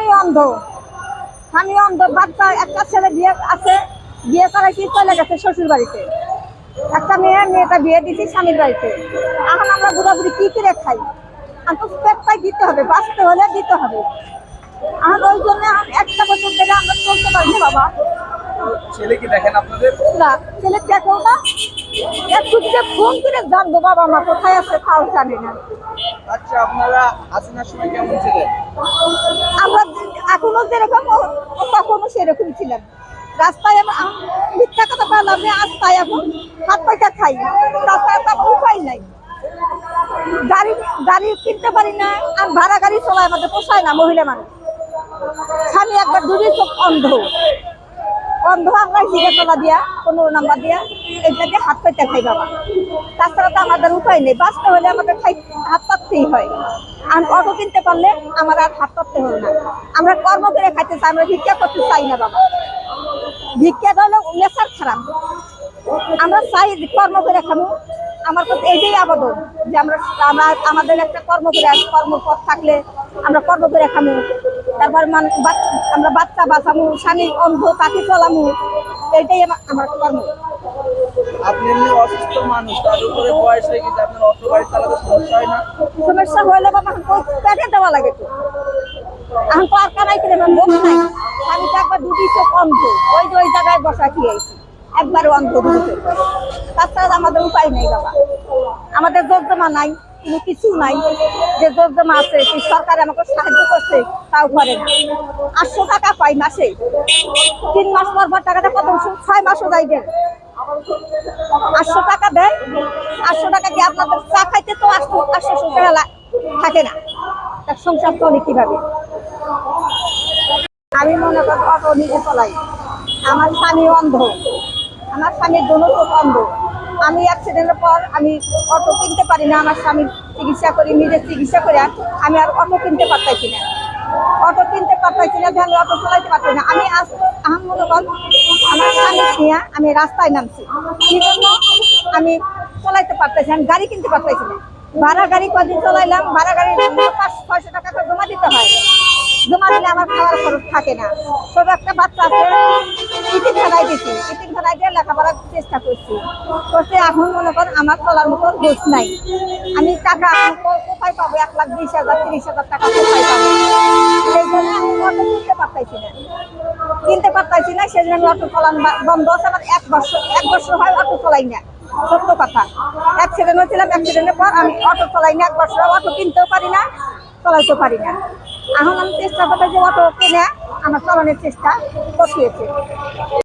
স্বামী অন্ধ। স্বামী অন্ধ বাচ্চা একটা ছেলে বিয়ে আছে বিয়ে করাইছি চলে গেছে শ্বশুর বাড়িতে? একটা মেয়ে মেয়েটা বিয়ে দিছি স্বামীর বাড়িতে। এখন আমরা বুড়া বুড়ি কি করে খাই? এখন পেটটাই দিতে হবে বাঁচতে হলে দিতে হবে। এখন ওই জন্য একটা বছর ধরে আমরা চলতে পারি না বাবা। ছেলে কি দেখেন আপনাদের? না ছেলে দেখো না। একটু যে ফোন করে জানব বাবা মা কোথায় আছে তাও জানে না। আচ্ছা আপনারা আসনার সময় কেমন ছিলেন? এখনও যেরকম তখনও সেরকম ছিলাম রাস্তায় মিথ্যা কথা বললাম আজ তাই এখন হাত পয়সা খাই। রাস্তায় উপায় নাই। গাড়ি গাড়ি কিনতে পারি না, আর ভাড়া গাড়ি চলায় আমাদের পোষায় না মহিলা মানুষ। স্বামী একবার দুদিন চোখ অন্ধ। অন্ধ আমরা হিরে তলা দিয়া, পনেরো নাম্বার দিয়া এইটা দিয়ে হাত পাইতে খাই বাবা তাছাড়া তো আমাদের উপায় নেই, বাঁচতে হলে আমাদের খাই, হাত পাততেই হয়। আর অটো কিনতে পারলে আমার আর হাত পাততে হবে না। আমরা কর্ম করে খাইতে চাই, আমরা ভিক্ষা করতে চাই না বাবা। ভিক্ষা হলো নেশার খারাপ। আমরা চাই কর্ম করে খাব আমার কাছে এইটাই আবেদন যে আমরা আমরা, আমাদের একটা কর্ম করে কর্মপথ থাকলে আমরা কর্ম করে খামু। তারপর আমরা বাচ্চা বাঁচামু স্বামী অন্ধ তাকে চলামু এইটাই আমার কর্ম। আপনি অসুস্থ মানুষ তার উপরে বয়স হয়ে গেছে আপনার অটো গাড়ি চালাতে সমস্যা হয় না? সমস্যা হলে বাবা ওই পেটে দেওয়া লাগে তো। এখন তো আর কানাই করে মুখ নাই আমি তো একবার অন্ধ ওই যে ওই জায়গায় বসা খেয়েছি একবার অন্ধ দুটি চোখ তাছাড়া আমাদের উপায় নেই বাবা। আমাদের জমা নাই। কোনো কিছু নাই। যে জমা আছে সরকার আমাকে সাহায্য করছে, তাও করে না। আটশো টাকা পাই মাসে। তিন মাস পর পর টাকাটা কত ছয় মাসও দেয়। দেন আটশো টাকা দেয়। আটশো টাকা কি আপনাদের চা খাইতে তো আটশো আটশো টাকা থাকে না। তার সংসার চলে কীভাবে? আমি মনে করি অটো নিজে চলাই। আমার স্বামী অন্ধ। আমার স্বামীর দোনো অন্ধ। আমি অ্যাক্সিডেন্টের পর আমি অটো কিনতে পারি না, আমার স্বামীর চিকিৎসা করি নিজের চিকিৎসা করে আমি আর অটো কিনতে পারতাইছি না। অটো কিনতে পারতাইছি না যে আমি অটো চালাইতে পারছি না। আমি আজ মনে আমার স্বামী নিয়ে আমি রাস্তায় নামছি। সেই জন্য? আমি চলাইতে পারতেছি আমি গাড়ি কিনতে পারতেছি না। ভাড়া গাড়ি কদিন চলাইলাম? ভাড়া গাড়ি পাঁচশো ছয়শো টাকা করে জমা দিতে হয়। জমা দিলে আমার খাওয়ার খরচ থাকে না। ছোট একটা বাচ্চা আছে ইতিম খানায় দিচ্ছি ইতিম খানায় দিয়ে লেখাপড়ার চেষ্টা করছি। করতে এখন মনে কর আমার চলার মতন দোষ নাই। আমি টাকা কোথায় পাবো? এক লাখ বিশ হাজার, তিরিশ হাজার টাকা কোথায় পাবো? সেই জন্য আমি কিনতে পারতাইছি না। কিনতে পারতাইছি না, সেই জন্য অটো চালান বন্ধ আছে। আমার এক বছর এক বছর হয় অটো চালাই না। সত্য কথা। অ্যাক্সিডেন্ট হয়েছিলাম অ্যাক্সিডেন্টের পর আমি অটো চালাই না। এক বছর অটো কিনতেও পারি না, চালাইতেও পারি না। এখন আমি চেষ্টা করতে যে অটো কিনে, আমার চালানোর চেষ্টা করতেছি